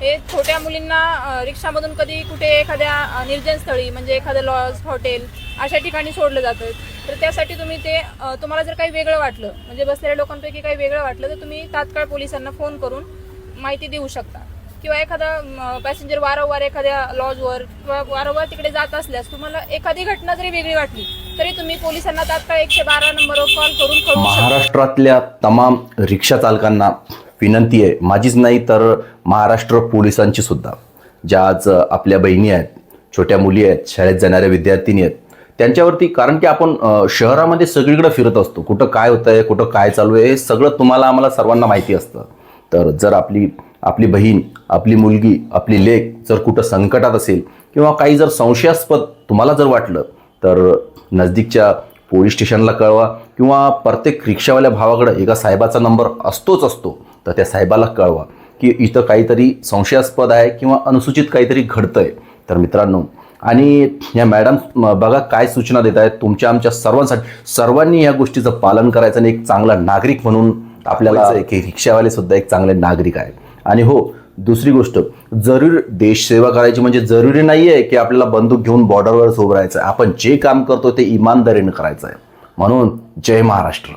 हे छोट्या मुलींना रिक्षामधून कधी कुठे एखाद्या निर्जन स्थळी म्हणजे एखादं लॉज हॉटेल अशा ठिकाणी सोडलं जातं. तर त्यासाठी तुम्ही ते तुम्हाला जर काही वेगळं वाटलं म्हणजे बसलेल्या लोकांपैकी काही वेगळं वाटलं तर तुम्ही तात्काळ पोलिसांना फोन करून माहिती देऊ शकता. किंवा एखादा पॅसेंजर वारंवार एखाद्या लॉजवर किंवा वारंवार तिकडे जात असल्यास तुम्हाला एखादी घटना जरी वेगळी वाटली तरी तुम्ही पोलिसांना तात्काळ एकशे बारा नंबरवर कॉल करून कळवू महाराष्ट्रातल्या तमाम रिक्षा चालकांना विनंती आहे. माझीच नाही तर महाराष्ट्र पोलिसांची सुद्धा. ज्या आज आपल्या बहिणी आहेत छोट्या मुली आहेत शाळेत जाणाऱ्या विद्यार्थिनी आहेत त्यांच्यावरती कारण की आपण शहरामध्ये सगळीकडे फिरत असतो. कुठं काय होतं आहे कुठं काय चालू आहे हे सगळं तुम्हाला आम्हाला सर्वांना माहिती असतं. तर जर आपली आपली बहीण आपली मुलगी आपली लेख जर कुठं संकटात असेल किंवा काही जर संशयास्पद तुम्हाला जर वाटलं तर नजदीकच्या पोलीस स्टेशनला कळवा किंवा प्रत्येक रिक्षावाल्या भावाकडं एका साहेबाचा नंबर असतोच असतो. तर त्या साहेबाला कळवा की इथं काहीतरी संशयास्पद आहे किंवा अनुसूचित काहीतरी घडतंय. तर मित्रांनो आणि या मॅडम बघा काय सूचना देत आहेत तुमच्या आमच्या सर्वांसाठी. सर्वांनी या गोष्टीचं पालन करायचं आणि एक चांगला नागरिक म्हणून आपल्याला की रिक्षावाले सुद्धा एक चांगले नागरिक आहे आणि हो दुसरी गोष्ट जरूर देशसेवा करायची म्हणजे जरुरी नाही आहे की आपल्याला बंदूक घेऊन बॉर्डरवर उभं राहायचं. आहे आपण जे काम करतो ते इमानदारीनं करायचं आहे. म्हणून जय महाराष्ट्र.